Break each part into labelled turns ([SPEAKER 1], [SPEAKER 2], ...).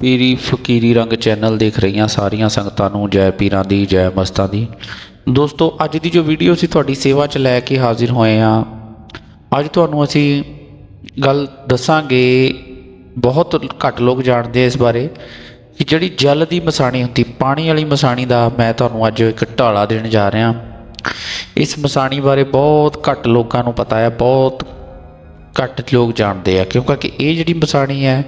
[SPEAKER 1] ਪੀਰੀ ਫਕੀਰੀ ਰੰਗ ਚੈਨਲ ਦੇਖ ਰਹੀਆਂ ਸਾਰੀਆਂ ਸੰਗਤਾਂ ਨੂੰ ਜੈ ਪੀਰਾਂ ਦੀ, ਜੈ ਮਸਤਾਂ ਦੀ। ਦੋਸਤੋ, ਅੱਜ ਦੀ ਜੋ ਵੀਡੀਓ ਸੀ ਤੁਹਾਡੀ ਸੇਵਾ 'ਚ ਲੈ ਕੇ ਹਾਜ਼ਰ ਹੋਏ ਆ ਅੱਜ ਤੁਹਾਨੂੰ ਅਸੀਂ ਗੱਲ ਦੱਸਾਂਗੇ ਬਹੁਤ ਘੱਟ ਲੋਕ ਜਾਣਦੇ ਇਸ ਬਾਰੇ ਕਿ ਜਿਹੜੀ ਜਲ ਦੀ ਮਸਾਣੀ ਹੁੰਦੀ, ਪਾਣੀ ਵਾਲੀ ਮਸਾਣੀ ਦਾ ਮੈਂ ਤੁਹਾਨੂੰ ਅੱਜ ਇੱਕ ਢਾਲਾ ਦੇਣ ਜਾ ਰਿਹਾ। ਇਸ ਮਸਾਣੀ ਬਾਰੇ ਬਹੁਤ ਘੱਟ ਲੋਕਾਂ ਨੂੰ ਪਤਾ ਹੈ, ਬਹੁਤ ਘੱਟ ਲੋਕ ਜਾਣਦੇ ਆ, ਕਿਉਂਕਿ ਇਹ ਜਿਹੜੀ ਮਸਾਣੀ ਹੈ,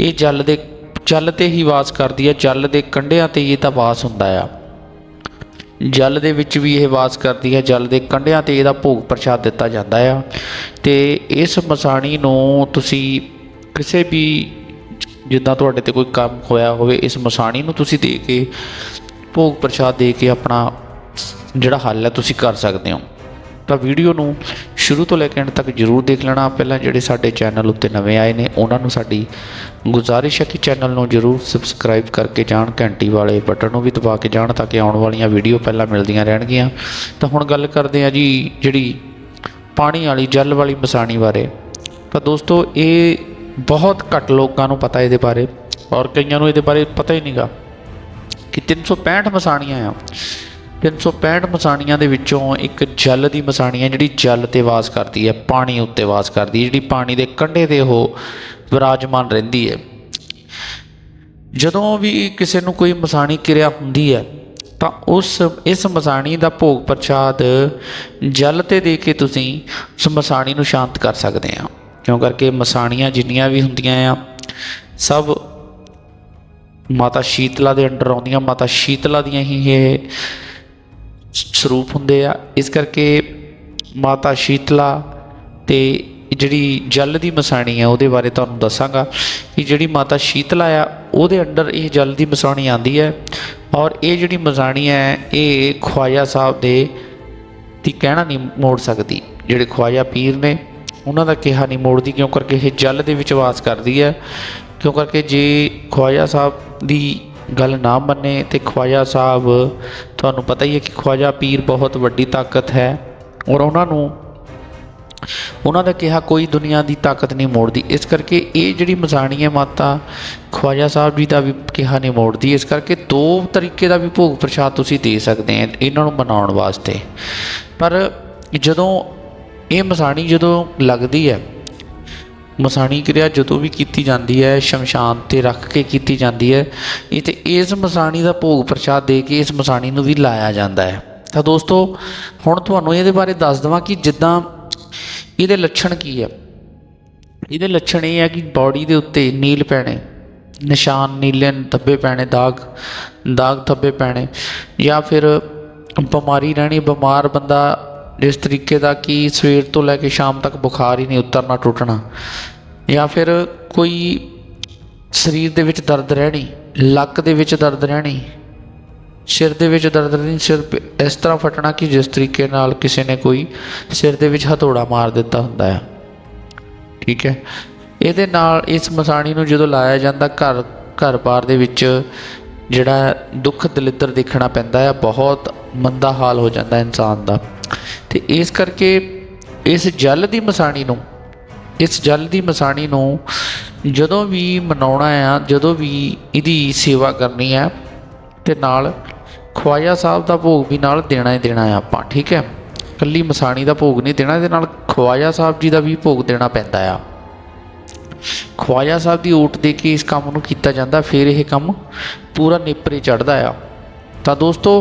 [SPEAKER 1] ਇਹ ਜਲ ਦੇ, ਜਲ ਤੇ ਹੀ ਵਾਸ ਕਰਦੀ ਹੈ, ਜਲ ਦੇ ਕੰਢਿਆਂ ਤੇ ਹੀ ਇਹਦਾ ਵਾਸ ਹੁੰਦਾ ਆ। ਜਲ ਦੇ ਵਿੱਚ ਵੀ ਇਹ ਵਾਸ ਕਰਦੀ ਹੈ, ਜਲ ਦੇ ਕੰਢਿਆਂ ਤੇ ਇਹਦਾ ਭੋਗ ਪ੍ਰਸ਼ਾਦ ਦਿੱਤਾ ਜਾਂਦਾ ਆ। ਤੇ ਇਸ ਮਸਾਣੀ ਨੂੰ ਤੁਸੀਂ ਕਿਸੇ ਵੀ, ਜਿੱਦਾਂ ਤੁਹਾਡੇ ਤੇ ਕੋਈ ਕੰਮ ਹੋਇਆ ਹੋਵੇ, ਇਸ ਮਸਾਣੀ ਨੂੰ ਤੁਸੀਂ ਦੇ ਕੇ, ਭੋਗ ਪ੍ਰਸ਼ਾਦ ਦੇ ਕੇ ਆਪਣਾ ਜਿਹੜਾ ਹੱਲ ਹੈ, ਤੁਸੀਂ ਕਰ ਸਕਦੇ ਹੋ। ਤਾਂ ਵੀਡੀਓ ਨੂੰ ਸ਼ੁਰੂ ਤੋਂ ਲੈ ਕੇ ਅੰਤ ਤੱਕ ਜਰੂਰ ਦੇਖ ਲੈਣਾ ਪਹਿਲਾਂ ਜਿਹੜੇ ਸਾਡੇ ਚੈਨਲ ਉੱਤੇ ਨਵੇਂ ਆਏ ਨੇ, ਉਹਨਾਂ ਨੂੰ ਸਾਡੀ ਗੁਜ਼ਾਰਿਸ਼ ਹੈ ਕਿ ਚੈਨਲ ਨੂੰ ਜਰੂਰ ਸਬਸਕ੍ਰਾਈਬ ਕਰਕੇ ਜਾਣ, ਘੰਟੀ ਵਾਲੇ ਬਟਨ ਨੂੰ ਵੀ ਦਬਾ ਕੇ ਜਾਣ ਤਾਂ ਕਿ ਆਉਣ ਵਾਲੀਆਂ ਵੀਡੀਓ ਪਹਿਲਾਂ ਮਿਲਦੀਆਂ ਰਹਿਣਗੀਆਂ। ਤਾਂ ਹੁਣ ਗੱਲ ਕਰਦੇ ਆ ਜੀ ਜਿਹੜੀ ਪਾਣੀ ਵਾਲੀ, ਜਲ ਵਾਲੀ ਮਸਾਣੀ ਬਾਰੇ। ਤਾਂ ਦੋਸਤੋ, ਇਹ ਬਹੁਤ ਘੱਟ ਲੋਕਾਂ ਨੂੰ ਪਤਾ ਇਹਦੇ ਬਾਰੇ ਔਰ ਕਈਆਂ ਨੂੰ ਇਹਦੇ ਬਾਰੇ ਪਤਾ ਹੀ ਨਹੀਂਗਾ ਕਿ 365 ਮਸਾਣੀਆਂ ਆ। 365 ਮਸਾਣੀਆਂ ਦੇ ਵਿੱਚੋਂ ਇੱਕ ਜਲ ਦੀ ਮਸਾਣੀ ਹੈ, ਜਿਹੜੀ ਜਲ ਤੇ ਵਾਸ ਕਰਦੀ ਹੈ, ਪਾਣੀ ਉੱਤੇ ਵਾਸ ਕਰਦੀ ਹੈ, ਜਿਹੜੀ ਪਾਣੀ ਦੇ ਕੰਢੇ ਤੇ ਉਹ ਵਿਰਾਜਮਾਨ ਰਹਿੰਦੀ ਹੈ। ਜਦੋਂ ਵੀ ਕਿਸੇ ਨੂੰ ਕੋਈ ਮਸਾਣੀ ਕਿਰਿਆ ਹੁੰਦੀ ਹੈ, ਤਾਂ ਉਸ, ਇਸ ਮਸਾਣੀ ਦਾ ਭੋਗ ਪ੍ਰਸ਼ਾਦ ਜਲ ਤੇ ਦੇ ਕੇ ਤੁਸੀਂ ਉਸ ਮਸਾਣੀ ਨੂੰ ਸ਼ਾਂਤ ਕਰ ਸਕਦੇ ਆ ਕਿਉਂ ਕਰਕੇ ਮਸਾਣੀਆਂ ਜਿੰਨੀਆਂ ਵੀ ਹੁੰਦੀਆਂ ਆ, ਸਭ ਮਾਤਾ ਸ਼ੀਤਲਾ ਦੇ ਅੰਡਰ ਆਉਂਦੀਆਂ, ਮਾਤਾ ਸ਼ੀਤਲਾ ਦੀਆਂ ਹੀ ਇਹ ਸਰੂਪ ਹੁੰਦੇ ਆ। ਇਸ ਕਰਕੇ ਮਾਤਾ ਸ਼ੀਤਲਾ ਤੇ ਜਿਹੜੀ ਜਲ ਦੀ ਮਸਾਣੀ ਆ, ਉਹਦੇ ਬਾਰੇ ਤੁਹਾਨੂੰ ਦੱਸਾਂਗਾ ਕਿ ਜਿਹੜੀ ਮਾਤਾ ਸ਼ੀਤਲਾ ਆ, ਉਹਦੇ ਅੰਡਰ ਇਹ ਜਲ ਦੀ ਮਸਾਣੀ ਆਂਦੀ ਹੈ ਔਰ ਇਹ ਜਿਹੜੀ ਮਸਾਣੀ ਹੈ, ਇਹ ਖਵਾਜਾ ਸਾਹਿਬ ਦੇ ਦੀ ਕਹਿਣਾ ਨਹੀਂ ਮੋੜ ਸਕਦੀ। ਜਿਹੜੇ ਖਵਾਜਾ ਪੀਰ ਨੇ, ਉਹਨਾਂ ਦਾ ਕਿਹਾ ਨਹੀਂ ਮੋੜਦੀ, ਕਿਉਂ ਕਰਕੇ ਇਹ ਜਲ ਦੇ ਵਿੱਚ ਵਾਸ ਕਰਦੀ ਹੈ? ਕਿਉਂ ਕਰਕੇ ਜੇ ਖਵਾਜਾ ਸਾਹਿਬ ਦੀ ਗੱਲ ਨਾ ਮੰਨੇ ਤੇ ਖਵਾਜਾ ਸਾਹਿਬ, ਤੁਹਾਨੂੰ ਪਤਾ ਹੀ ਹੈ ਕਿ ਖਵਾਜਾ ਪੀਰ ਬਹੁਤ ਵੱਡੀ ਤਾਕਤ ਹੈ ਔਰ ਉਹਨਾਂ ਨੂੰ, ਉਹਨਾਂ ਦਾ ਕਿਹਾ ਕੋਈ ਦੁਨੀਆ ਦੀ ਤਾਕਤ ਨਹੀਂ ਮੋੜਦੀ। ਇਸ ਕਰਕੇ ਇਹ ਜਿਹੜੀ ਮਸਾਣੀ ਹੈ ਮਾਤਾ ਖਵਾਜਾ ਸਾਹਿਬ ਜੀ ਦਾ ਵੀ ਕਿਹਾ ਨਹੀਂ ਮੋੜਦੀ, ਇਸ ਕਰਕੇ ਦੋ ਤਰੀਕੇ ਦਾ ਵੀ ਭੋਗ ਪ੍ਰਸ਼ਾਦ ਤੁਸੀਂ ਦੇ ਸਕਦੇ ਆ ਇਹਨਾਂ ਨੂੰ ਮਨਾਉਣ ਵਾਸਤੇ। ਪਰ ਜਦੋਂ ਇਹ ਮਸਾਣੀ ਜਦੋਂ ਲੱਗਦੀ ਹੈ ਮਸਾਣੀ ਕਿਰਿਆ ਜਦੋਂ ਵੀ ਕੀਤੀ ਜਾਂਦੀ ਹੈ, ਸ਼ਮਸ਼ਾਨ ਤੇ ਰੱਖ ਕੇ ਕੀਤੀ ਜਾਂਦੀ ਹੈ, ਇਹ ਤੇ ਇਸ ਮਸਾਣੀ ਦਾ ਭੋਗ ਪ੍ਰਸ਼ਾਦ ਦੇ ਕੇ ਇਸ ਮਸਾਣੀ ਨੂੰ ਵੀ ਲਾਇਆ ਜਾਂਦਾ ਹੈ। ਤਾਂ ਦੋਸਤੋ, ਹੁਣ ਤੁਹਾਨੂੰ ਇਹਦੇ ਬਾਰੇ ਦੱਸ ਦਵਾਂ ਕਿ ਜਿੱਦਾਂ ਇਹਦੇ ਲੱਛਣ ਕੀ ਹੈ। ਇਹਦੇ ਲੱਛਣ ਇਹ ਹੈ ਕਿ ਬਾਡੀ ਦੇ ਉੱਤੇ ਨੀਲ ਪੈਣੇ, ਨਿਸ਼ਾਨ ਨੀਲੇ ਧੱਬੇ ਪੈਣੇ, ਦਾਗ ਦਾਗ ਧੱਬੇ ਪੈਣੇ, ਜਾਂ ਫਿਰ ਬਿਮਾਰੀ ਰਹਿਣੀ, ਬਿਮਾਰ ਬੰਦਾ ਜਿਸ ਤਰੀਕੇ ਦਾ ਕਿ ਸਵੇਰ ਤੋਂ ਲੈ ਕੇ ਸ਼ਾਮ ਤੱਕ ਬੁਖਾਰ ਹੀ ਨਹੀਂ ਉਤਰਨਾ, ਟੁੱਟਣਾ। ਜਾਂ ਫਿਰ ਕੋਈ ਸਰੀਰ ਦੇ ਵਿੱਚ ਦਰਦ ਰਹਿਣੀ, ਲੱਕ ਦੇ ਵਿੱਚ ਦਰਦ ਰਹਿਣੀ, ਸਿਰ ਦੇ ਵਿੱਚ ਦਰਦ ਨਹੀਂ ਸਿਰ ਇਸ ਤਰ੍ਹਾਂ ਫਟਣਾ ਕਿ ਜਿਸ ਤਰੀਕੇ ਨਾਲ ਕਿਸੇ ਨੇ ਕੋਈ ਸਿਰ ਦੇ ਵਿੱਚ ਹਥੌੜਾ ਮਾਰ ਦਿੱਤਾ ਹੁੰਦਾ ਹੈ। ਠੀਕ ਹੈ? ਇਹਦੇ ਨਾਲ ਇਸ ਮਸਾਣੀ ਨੂੰ ਜਦੋਂ ਲਾਇਆ ਜਾਂਦਾ, ਘਰ ਘਰ-ਬਾਰ ਦੇ ਵਿੱਚ ਜਿਹੜਾ ਦੁੱਖ ਦਲਿੱਦਰ ਦੇਖਣਾ ਪੈਂਦਾ ਹੈ, ਬਹੁਤ ਮੰਦਾ ਹਾਲ ਹੋ ਜਾਂਦਾ ਇਨਸਾਨ ਦਾ। ਤੇ ਇਸ ਕਰਕੇ ਇਸ ਜਲ ਦੀ ਮਸਾਣੀ ਨੂੰ, ਇਸ ਜਲ ਦੀ ਮਸਾਣੀ ਨੂੰ ਜਦੋਂ ਵੀ ਮਨਾਉਣਾ ਆ, ਜਦੋਂ ਵੀ ਇਹਦੀ ਸੇਵਾ ਕਰਨੀ ਆ, ਤੇ ਨਾਲ ਖਵਾਜਾ ਸਾਹਿਬ ਦਾ ਭੋਗ ਵੀ ਨਾਲ ਦੇਣਾ ਹੀ ਦੇਣਾ ਆ ਆਪਾਂ, ਠੀਕ ਹੈ? ਕੱਲੀ ਮਸਾਣੀ ਦਾ ਭੋਗ ਨਹੀਂ ਦੇਣਾ, ਇਹਦੇ ਨਾਲ ਖਵਾਜਾ ਸਾਹਿਬ ਜੀ ਦਾ ਵੀ ਭੋਗ ਦੇਣਾ ਪੈਂਦਾ ਆ। ਖਵਾਜਾ ਸਾਹਿਬ ਦੀ ਓਟ ਦੇ ਕੇ ਇਸ ਕੰਮ ਨੂੰ ਕੀਤਾ ਜਾਂਦਾ, ਫਿਰ ਇਹ ਕੰਮ ਪੂਰਾ ਨੇਪਰੇ ਚੜਦਾ ਆ। ਤਾਂ ਦੋਸਤੋ,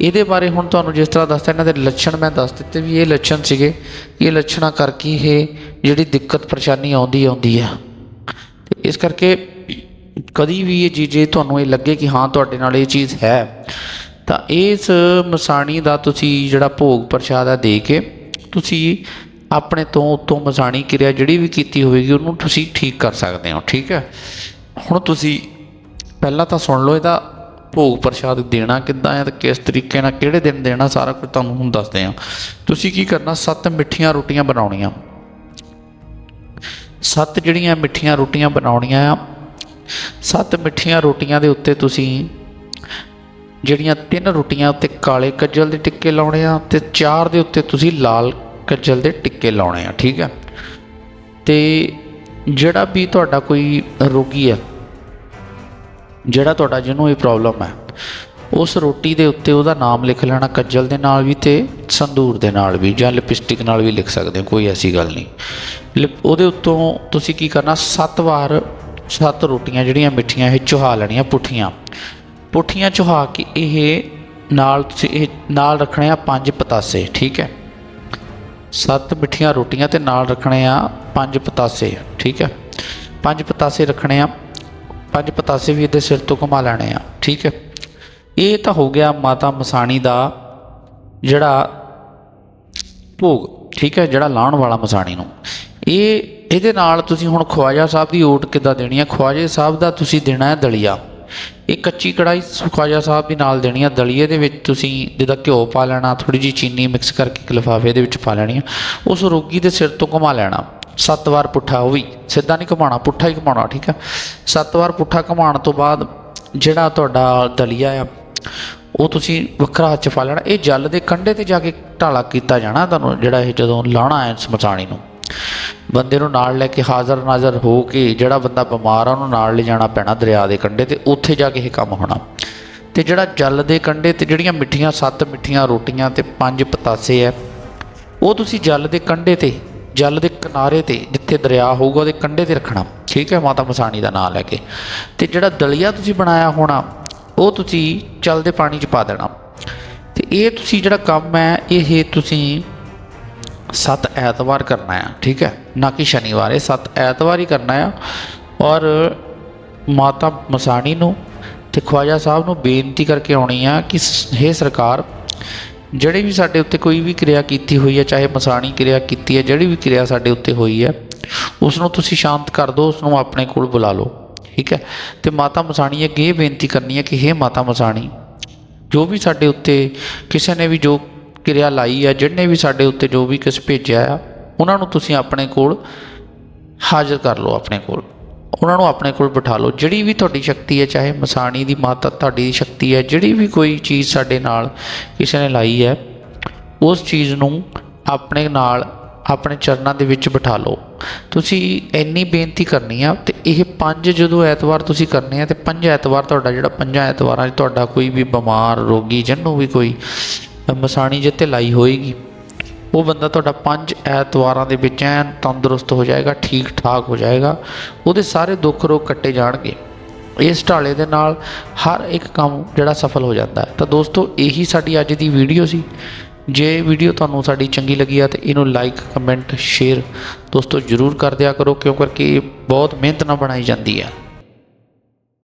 [SPEAKER 1] ਇਹਦੇ ਬਾਰੇ ਹੁਣ ਤੁਹਾਨੂੰ ਜਿਸ ਤਰ੍ਹਾਂ ਦੱਸਤਾ ਇਹਨਾਂ ਦੇ ਲੱਛਣ ਮੈਂ ਦੱਸ ਦਿੱਤੇ ਵੀ ਇਹ ਲੱਛਣ ਸੀਗੇ। ਇਹ ਲੱਛਣਾਂ ਕਰਕੇ ਇਹ ਜਿਹੜੀ ਦਿੱਕਤ, ਪਰੇਸ਼ਾਨੀ ਆਉਂਦੀ ਆਉਂਦੀ ਆ। ਤੇ ਇਸ ਕਰਕੇ ਕਦੀ ਵੀ ਇਹ ਚੀਜ਼, ਜੇ ਤੁਹਾਨੂੰ ਇਹ ਲੱਗੇ ਕਿ ਹਾਂ, ਤੁਹਾਡੇ ਨਾਲ ਇਹ ਚੀਜ਼ ਹੈ, ਤਾਂ ਇਸ ਮਸਾਣੀ ਦਾ ਤੁਸੀਂ ਜਿਹੜਾ ਭੋਗ ਪ੍ਰਸ਼ਾਦ ਆ ਦੇ ਕੇ ਤੁਸੀਂ ਆਪਣੇ ਤੋਂ ਉਤੋਂ ਮਸਾਣੀ ਕਿਰਿਆ ਜਿਹੜੀ ਵੀ ਕੀਤੀ ਹੋਵੇਗੀ, ਉਹਨੂੰ ਤੁਸੀਂ ਠੀਕ ਕਰ ਸਕਦੇ ਹੋ, ਠੀਕ ਹੈ? ਹੁਣ ਤੁਸੀਂ ਪਹਿਲਾਂ ਤਾਂ ਸੁਣ ਲਓ ਇਹਦਾ। ਭੋਗ ਪ੍ਰਸ਼ਾਦ ਦੇਣਾ ਕਿੱਦਾਂ ਹੈ ਤੇ ਕਿਸ ਤਰੀਕੇ ਨਾਲ, ਕਿਹੜੇ ਦਿਨ ਦੇਣਾ, ਸਾਰਾ ਕੁਝ ਤੁਹਾਨੂੰ ਹੁਣ ਦੱਸਦੇ ਹਾਂ। ਤੁਸੀਂ ਕੀ ਕਰਨਾ, ਸੱਤ ਮਿੱਠੀਆਂ ਰੋਟੀਆਂ ਬਣਾਉਣੀਆਂ। ਸੱਤ ਜਿਹੜੀਆਂ ਮਿੱਠੀਆਂ ਰੋਟੀਆਂ ਬਣਾਉਣੀਆਂ ਆ, ਸੱਤ ਮਿੱਠੀਆਂ ਰੋਟੀਆਂ ਦੇ ਉੱਤੇ ਤੁਸੀਂ ਜਿਹੜੀਆਂ ਤਿੰਨ ਰੋਟੀਆਂ ਉੱਤੇ ਕਾਲੇ ਕੱਜਲ ਦੇ ਟਿੱਕੇ ਲਾਉਣੇ ਆ ਤੇ ਚਾਰ ਦੇ ਉੱਤੇ ਤੁਸੀਂ ਲਾਲ ਕੱਜਲ ਦੇ ਟਿੱਕੇ ਲਾਉਣੇ ਆ, ਠੀਕ ਹੈ। ਤੇ ਜਿਹੜਾ ਵੀ ਤੁਹਾਡਾ ਕੋਈ ਰੋਗੀ ਆ ਜਿਹੜਾ ਤੁਹਾਡਾ ਜਿਹਨੂੰ ਇਹ ਪ੍ਰੋਬਲਮ ਹੈ, ਉਸ ਰੋਟੀ ਦੇ ਉੱਤੇ ਉਹਦਾ ਨਾਮ ਲਿਖ ਲੈਣਾ, ਕੱਜਲ ਦੇ ਨਾਲ ਵੀ ਤੇ ਸੰਦੂਰ ਦੇ ਨਾਲ ਵੀ, ਜਾਂ ਲਿਪਸਟਿਕ ਨਾਲ ਵੀ ਲਿਖ ਸਕਦੇ ਹੋ, ਕੋਈ ਐਸੀ ਗੱਲ ਨਹੀਂ। ਲਿਪ- ਉਹਦੇ ਉੱਤੋਂ ਤੁਸੀਂ ਕੀ ਕਰਨਾ, ਸੱਤ ਵਾਰ ਸੱਤ ਰੋਟੀਆਂ ਜਿਹੜੀਆਂ ਮਿੱਠੀਆਂ, ਇਹ ਚੁਹਾ ਲੈਣੀਆਂ ਪੁੱਠੀਆਂ। ਪੁੱਠੀਆਂ ਚੁਹਾ ਕੇ ਇਹ ਨਾਲ ਤੁਸੀਂ ਇਹ ਨਾਲ ਰੱਖਣੇ ਆ ਪੰਜ ਪਤਾਸੇ, ਠੀਕ ਹੈ? ਸੱਤ ਮਿੱਠੀਆਂ ਰੋਟੀਆਂ ਤੇ ਨਾਲ ਰੱਖਣੇ ਆ ਪੰਜ ਪਤਾਸੇ, ਠੀਕ ਹੈ? ਪੰਜ ਪਤਾਸੇ ਰੱਖਣੇ ਆ ਪੰਜ ਪਤਾਸੇ ਵੀ ਇਹਦੇ ਸਿਰ ਤੋਂ ਘੁਮਾ ਲੈਣੇ ਆ, ਠੀਕ ਹੈ? ਇਹ ਤਾਂ ਹੋ ਗਿਆ ਮਾਤਾ ਮਸਾਣੀ ਦਾ ਜਿਹੜਾ ਭੋਗ, ਠੀਕ ਹੈ? ਜਿਹੜਾ ਲਾਉਣ ਵਾਲਾ ਮਸਾਣੀ ਨੂੰ। ਇਹ, ਇਹਦੇ ਨਾਲ ਤੁਸੀਂ ਹੁਣ ਖਵਾਜਾ ਸਾਹਿਬ ਦੀ ਓਟ ਕਿੱਦਾਂ ਦੇਣੀ ਹੈ ਖਵਾਜੇ ਸਾਹਿਬ ਦਾ ਤੁਸੀਂ ਦੇਣਾ ਹੈ ਦਲੀਆ। ਇਹ ਕੱਚੀ ਕੜਾਈ ਖਵਾਜਾ ਸਾਹਿਬ ਦੀ ਨਾਲ ਦੇਣੀ ਹੈ ਦਲੀਏ ਦੇ ਵਿੱਚ ਤੁਸੀਂ ਜਿੱਦਾਂ ਘਿਓ ਪਾ ਲੈਣਾ ਥੋੜੀ ਜਿਹੀ ਚੀਨੀ ਮਿਕਸ ਕਰਕੇ ਇੱਕ ਲਿਫਾਫੇ ਦੇ ਵਿੱਚ ਪਾ ਲੈਣੀ ਹੈ ਉਸ ਰੋਗੀ ਦੇ ਸਿਰ ਤੋਂ ਘੁਮਾ ਲੈਣਾ। ਸੱਤ ਵਾਰ ਪੁੱਠਾ, ਉਹ ਵੀ ਸਿੱਧਾ ਨਹੀਂ ਘੁਮਾਉਣਾ, ਪੁੱਠਾ ਹੀ ਘੁਮਾਉਣਾ, ਠੀਕ ਹੈ ਸੱਤ ਵਾਰ ਪੁੱਠਾ ਘੁਮਾਉਣ ਤੋਂ ਬਾਅਦ ਜਿਹੜਾ ਤੁਹਾਡਾ ਦਲੀਆ ਆ, ਉਹ ਤੁਸੀਂ ਵੱਖਰਾ ਹੱਥ 'ਚ ਪਾ ਲੈਣਾ। ਇਹ ਜਲ ਦੇ ਕੰਢੇ ਤੇ ਜਾ ਕੇ ਢਾਲਾ ਕੀਤਾ ਜਾਣਾ ਤੁਹਾਨੂੰ, ਜਿਹੜਾ ਇਹ ਜਦੋਂ ਲਾਉਣਾ ਹੈ ਸਮਸਾਣੀ ਨੂੰ। ਬੰਦੇ ਨੂੰ ਨਾਲ ਲੈ ਕੇ ਹਾਜ਼ਰ ਨਾਜ਼ਰ ਹੋ ਕੇ ਜਿਹੜਾ ਬੰਦਾ ਬਿਮਾਰ ਆ, ਉਹਨੂੰ ਨਾਲ ਲੈ ਜਾਣਾ ਪੈਣਾ ਦਰਿਆ ਦੇ ਕੰਢੇ ਤੇ, ਉੱਥੇ ਜਾ ਕੇ ਇਹ ਕੰਮ ਹੋਣਾ। ਤੇ ਜਿਹੜਾ ਜਲ ਦੇ ਕੰਢੇ ਤੇ ਜਿਹੜੀਆਂ ਮਿੱਠੀਆਂ, ਸੱਤ ਮਿੱਠੀਆਂ ਰੋਟੀਆਂ ਤੇ ਪੰਜ ਪਤਾਸੇ ਆ ਉਹ ਤੁਸੀਂ ਜਲ ਦੇ ਕੰਢੇ ਤੇ ਜਲ ਦੇ ਕਿਨਾਰੇ ਤੇ ਜਿੱਥੇ ਦਰਿਆ ਹੋਊਗਾ, ਉਹਦੇ ਕੰਢੇ ਤੇ ਰੱਖਣਾ। ਠੀਕ ਹੈ, ਮਾਤਾ ਮਸਾਣੀ ਦਾ ਨਾਮ ਲੈ ਕੇ। ਤੇ ਜਿਹੜਾ ਦਲੀਆ ਤੁਸੀਂ ਬਣਾਇਆ ਹੋਣਾ, ਉਹ ਤੁਸੀਂ ਚਲਦੇ ਪਾਣੀ 'ਚ ਪਾ ਦੇਣਾ। ਤੇ ਇਹ ਤੁਸੀਂ ਜਿਹੜਾ ਕੰਮ ਹੈ, ਇਹ ਤੁਸੀਂ ਸੱਤ ਐਤਵਾਰ ਕਰਨਾ ਹੈ। ਠੀਕ ਹੈ, ਨਾ ਕਿ ਸ਼ਨੀਵਾਰ, ਇਹ ਸੱਤ ਐਤਵਾਰ ਹੀ ਕਰਨਾ ਹੈ। ਔਰ ਮਾਤਾ ਮਸਾਣੀ ਨੂੰ ਤੇ ਖਵਾਜਾ ਸਾਹਿਬ ਨੂੰ ਬੇਨਤੀ ਕਰਕੇ ਆਉਣੀ ਆ ਕਿ हे ਸਰਕਾਰ ਜਿਹੜੀ ਵੀ ਸਾਡੇ ਉੱਤੇ ਕੋਈ ਵੀ ਕਿਰਿਆ ਕੀਤੀ ਹੋਈ ਹੈ, ਚਾਹੇ ਮਸਾਣੀ ਕਿਰਿਆ ਕੀਤੀ ਹੈ, ਜਿਹੜੀ ਵੀ ਕਿਰਿਆ ਸਾਡੇ ਉੱਤੇ ਹੋਈ ਹੈ ਉਸ ਨੂੰ ਤੁਸੀਂ ਸ਼ਾਂਤ ਕਰ ਦਿਓ ਉਸ ਨੂੰ ਆਪਣੇ ਕੋਲ ਬੁਲਾ ਲਓ। ਠੀਕ ਹੈ? ਤੇ ਮਾਤਾ ਮਸਾਣੀ ਅੱਗੇ ਇਹ ਬੇਨਤੀ ਕਰਨੀ ਹੈ ਕਿ हे ਮਾਤਾ ਮਸਾਣੀ, ਜੋ ਵੀ ਸਾਡੇ ਉੱਤੇ ਕਿਸੇ ਨੇ ਵੀ ਜੋ ਕਿਰਿਆ ਲਾਈ ਆ ਜਿਹਨੇ ਵੀ ਸਾਡੇ ਉੱਤੇ ਜੋ ਵੀ ਕਿਸ ਭੇਜਿਆ ਆ, ਉਹਨਾਂ ਨੂੰ ਤੁਸੀਂ ਆਪਣੇ ਕੋਲ ਹਾਜ਼ਰ ਕਰ ਲਓ, ਆਪਣੇ ਕੋਲ। ਉਹਨਾਂ ਨੂੰ ਆਪਣੇ ਕੋਲ ਬਿਠਾ ਲਓ। ਜਿਹੜੀ ਵੀ ਤੁਹਾਡੀ ਸ਼ਕਤੀ ਹੈ, ਚਾਹੇ ਮਸਾਣੀ ਦੀ ਮਾਤਾ ਤੁਹਾਡੀ ਦੀ ਸ਼ਕਤੀ ਹੈ, ਜਿਹੜੀ ਵੀ ਕੋਈ ਚੀਜ਼ ਸਾਡੇ ਨਾਲ ਕਿਸੇ ਨੇ ਲਾਈ ਹੈ, ਉਸ ਚੀਜ਼ ਨੂੰ ਆਪਣੇ ਨਾਲ, ਆਪਣੇ ਚਰਨਾਂ ਦੇ ਵਿੱਚ ਬਿਠਾ ਲਓ। ਤੁਸੀਂ ਇੰਨੀ ਬੇਨਤੀ ਕਰਨੀ ਆ ਤੇ ਇਹ ਪੰਜ ਜਦੋਂ ਐਤਵਾਰ ਤੁਸੀਂ ਕਰਨੇ ਆ ਤੇ ਪੰਜ ਐਤਵਾਰ ਤੁਹਾਡਾ ਜਿਹੜਾ ਪੰਜਾਂ ਐਤਵਾਰਾਂ 'ਚ ਤੁਹਾਡਾ ਕੋਈ ਵੀ ਬਿਮਾਰ, ਰੋਗੀ, ਜਿਹਨੂੰ ਵੀ ਕੋਈ ਮਸਾਣੀ ਜਿੱਤੇ ਲਾਈ ਹੋਏਗੀ ਉਹ ਬੰਦਾ ਤੁਹਾਡਾ ਪੰਜ ਐਤਵਾਰਾਂ ਦੇ ਵਿੱਚ ਐਨ ਤੰਦਰੁਸਤ ਹੋ ਜਾਏਗਾ, ਠੀਕ ਠਾਕ ਹੋ ਜਾਏਗਾ, ਉਹਦੇ ਸਾਰੇ ਦੁੱਖ ਰੋਗ ਕੱਟੇ ਜਾਣਗੇ। ਇਸ ਢਾਲੇ ਦੇ ਨਾਲ ਹਰ ਇੱਕ ਕੰਮ ਜਿਹੜਾ ਸਫਲ ਹੋ ਜਾਂਦਾ ਹੈ। ਤਾਂ ਦੋਸਤੋ, ਇਹੀ ਸਾਡੀ ਅੱਜ ਦੀ ਵੀਡੀਓ ਸੀ। ਜੇ ਵੀਡੀਓ ਤੁਹਾਨੂੰ ਸਾਡੀ ਚੰਗੀ ਲੱਗੀ ਆ, ਤੇ ਇਹਨੂੰ ਲਾਈਕ ਕਮੈਂਟ ਸ਼ੇਅਰ ਦੋਸਤੋ, ਜਰੂਰ ਕਰ ਦਿਆ ਕਰੋ ਕਿਉਂ ਕਰਕੇ ਇਹ ਬਹੁਤ ਮਿਹਨਤ ਨਾਲ ਬਣਾਈ ਜਾਂਦੀ ਹੈ।